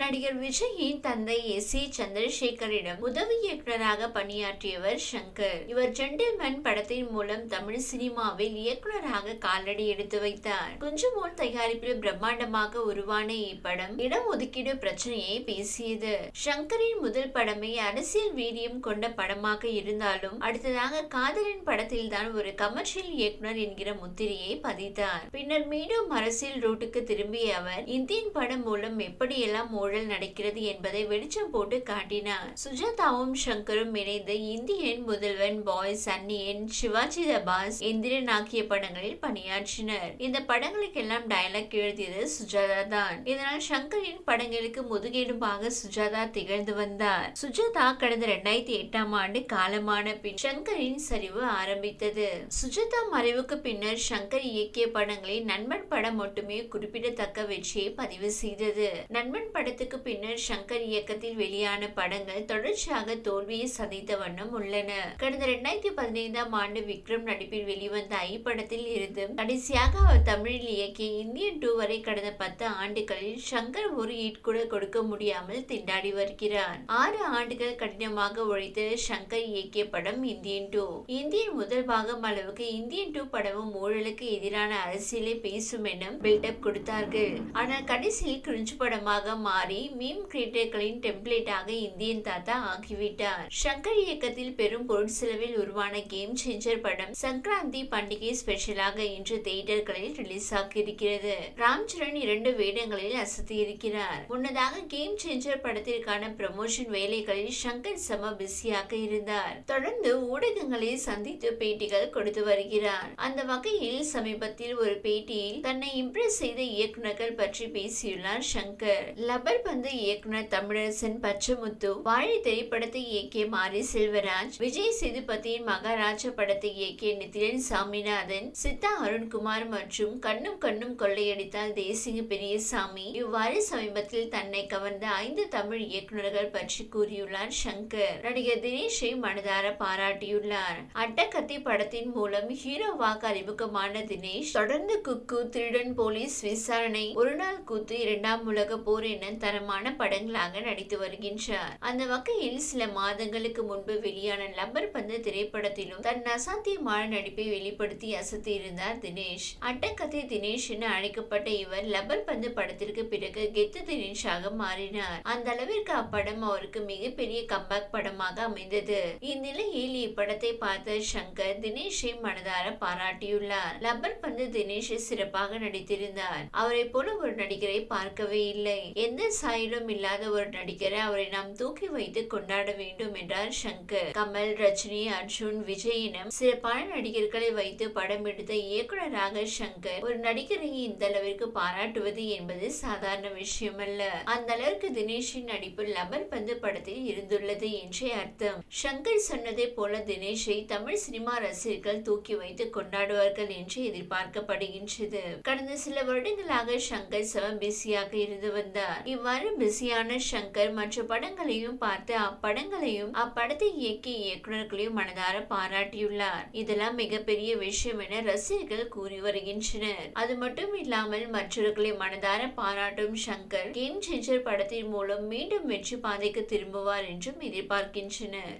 நடிகர் விஜயின் தந்தை எஸ் ஏ சந்திரசேகரிடம் உதவி இயக்குநராக பணியாற்றியவர் சங்கர். இவர் ஜென்டில்மேன் படத்தின் மூலம் தமிழ் சினிமாவில் இயக்குநராக காலடி எடுத்து வைத்தார். குஞ்சுமோன் தயாரிப்பில் பிரம்மாண்டமாக உருவான இப்படம் இடஒதுக்கீடு ஒதுக்கீடு பிரச்சனையை பேசியது. சங்கரின் முதல் படமே அரசியல் வீரியம் கொண்ட படமாக இருந்தாலும் அடுத்ததாக காதலின் படத்தில் தான் ஒரு கமர்ஷியல் இயக்குனர் என்கிற முத்திரையை பதித்தார். பின்னர் மீண்டும் அரசியல் ரூட்டுக்கு திரும்பிய அவர் இந்தியன் படம் மூலம் எப்படியெல்லாம் ஊழல் நடக்கிறது என்பதை வெளிச்சம் போட்டு காட்டினார். சுஜாதாவும் சங்கரும் இணைந்து Indian Mudhalvan Boys Anniyan Sivaji The Boss Boss Enthiran ஆகிய படங்களில் பணியாற்றினர். இந்த படங்களுக்கெல்லாம் டயலாக் எழுதியது சுஜாதா தான். இதனால் சங்கரின் படங்களுக்கு முதுகெலும்பாக சுஜாதா திகழ்ந்து வந்தார். சுஜாதா கடந்த இரண்டாயிரத்தி எட்டாம் ஆண்டு காலமான பின் சங்கரின் சரிவு ஆரம்பித்தது. சுஜாதா மறைவுக்கு பின்னர் சங்கர் இயக்கிய படங்களில் நண்பன் படம் மட்டுமே குறிப்பிடத்தக்க வெற்றியை பதிவு செய்தது. நண்பன் படத்தில் படத்துக்கு பின்னர் சங்கர் இயக்கத்தில் வெளியான படங்கள் தொடர்ச்சியாக தோல்வியை சந்தித்த வண்ணம் உள்ளன. கடந்த இரண்டாயிரத்தி பதினைந்தாம் ஆண்டு விக்ரம் நடிப்பில் வெளிவந்த ஐ படத்தில் இருந்து கடைசியாக அவர் தமிழில் இயக்கிய இந்தியன் டூ வரை கடந்த பத்து ஆண்டுகளில் சங்கர் ஒரு ஈட் கூட கொடுக்க முடியாமல் திண்டாடி வருகிறார். ஆறு ஆண்டுகள் கடினமாக உழைத்து சங்கர் இயக்கிய படம் இந்தியன் டூ. இந்தியன் முதல் பாகம் அளவுக்கு இந்தியன் டூ படமும் ஊழலுக்கு எதிரான அரசியலை பேசும் என பில்டப் கொடுத்தார்கள். ஆனால் கடைசியில் கிரிஞ்சு படமாக மாறி மீம் கிரியேட்டர்களின் டெம்ப்ளேட்டாக இந்தியன் தாத்தா ஆகிவிட்டார். சங்கர் இயக்கத்தில் பெரும் பொருட்செலவில் உருவான கேம் சேஞ்சர் படம் சங்கராந்தி பண்டிகை ஸ்பெஷலாக இன்று தியேட்டர்களில் ரிலீஸ் ஆகியிருக்கிறது. ராம்சரண் இரண்டு வேடங்களில் அசத்தியிருக்கிறார் முன்னதாக கேம் சேஞ்சர் படத்திற்கான ப்ரமோஷன் வேலைகளில் சங்கர் சம பிஸியாக இருந்தார். தொடர்ந்து ஊடகங்களை சந்தித்து பேட்டிகள் கொடுத்து வருகிறார். அந்த வகையில் சமீபத்தில் ஒரு பேட்டியில் தன்னை இம்ப்ரெஸ் செய்த இயக்குநர்கள் பற்றி பேசியுள்ளார் சங்கர். லபர் பந்து இயக்குனர் தமிழரசன் பச்சமுத்து வாழை திரைப்படத்தை இயக்கிய மாரி செல்வராஜ் விஜய் சேதுபதியின் மகாராஜா படத்தை இயக்கிய நிதிலன் சாமிநாதன் சித்தா அருண்குமார் மற்றும் கண்ணும் கண்ணும் கொள்ளையடித்தால் தேசிங்க பெரியசாமி இவ்வாறு சமீபத்தில் தன்னை கவர்ந்த ஐந்து தமிழ் இயக்குநர்கள் பற்றி கூறியுள்ளார் சங்கர். நடிகர் தினேஷை மனதார பாராட்டியுள்ளார். அட்டகத்தி படத்தின் மூலம் ஹீரோவாக அறிமுகமான தினேஷ் தொடர்ந்து குக்கு திருடன் போலீஸ் விசாரணை ஒரு நாள் கூத்து இரண்டாம் உலக போர் என தரமான படங்களாக நடித்து வருகின்றார். அந்த வகையில் சில மாதங்களுக்கு முன்பு வெளியான லப்பர் பந்து திரைப்படத்திலும் தன் அசாத்தியமான நடிப்பை வெளிப்படுத்தி அசத்தி இருந்தார் தினேஷ். அட்டக்கதை தினேஷ் என அழைக்கப்பட்ட இவர் லப்பர் பந்து படத்திற்கு பிறகு கெத்து தினேஷாக மாறினார். அந்த அளவிற்கு அப்படம் அவருக்கு மிகப்பெரிய கம்பேக் படமாக அமைந்தது. இந்நிலையில் இப்படத்தை பார்த்த சங்கர் தினேஷை மனதார பாராட்டியுள்ளார். லப்பர் பந்து தினேஷ் சிறப்பாக நடித்திருந்தார். அவரை போல ஒரு நடிகரை பார்க்கவே இல்லை. எந்த சாயிலும் இல்லாத ஒரு நடிகரை அவரை நாம் தூக்கி வைத்து கொண்டாட வேண்டும் என்றார் சங்கர். கமல் ரஜினி அர்ஜுன் விஜய் என சிறப்பான நடிகர்களை வைத்து படம் எடுத்த இயக்குனராக சங்கர் ஒரு நடிகரை இந்த அளவிற்கு பாராட்டுவது என்பது சாதாரண விஷயம் அல்ல அந்த அளவிற்கு தினேஷின் நடிப்பு லபர் பந்து படத்தில் இருந்துள்ளது என்றே அர்த்தம். சங்கர் சொன்னதை போல தினேஷை தமிழ் சினிமா ரசிகர்கள் தூக்கி வைத்து கொண்டாடுவார்கள் என்று எதிர்பார்க்கப்படுகின்றது. கடந்த சில வருடங்களாக சங்கர் சிவம் பிஸியாக இருந்து வந்தார். இவ்வாறு பிஸியான சங்கர் மற்ற படங்களையும் பார்த்து அப்படங்களையும் அப்படத்தை இயக்கிய இயக்குநர்களையும் மனதார பாராட்டியுள்ளார். இதெல்லாம் மிகப்பெரிய விஷயம் என ரசிகர்கள் கூறி வருகின்றனர். அது மட்டும் இல்லாமல் மற்றவர்களை மனதார பாராட்டும் சங்கர் கேம் சேஞ்சர் படத்தின் மூலம் மீண்டும் வெற்றி பாதைக்கு திரும்புவார் என்றும் எதிர்பார்க்கின்றனர்.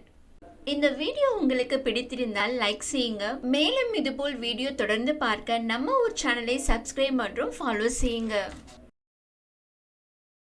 இந்த வீடியோ உங்களுக்கு பிடித்திருந்தால் லைக் செய்யுங்க. மேலும் இதுபோல் வீடியோ தொடர்ந்து பார்க்க நம்ம ஒரு சேனலை சப்ஸ்கிரைப் மற்றும் ஃபாலோ செய்யுங்க.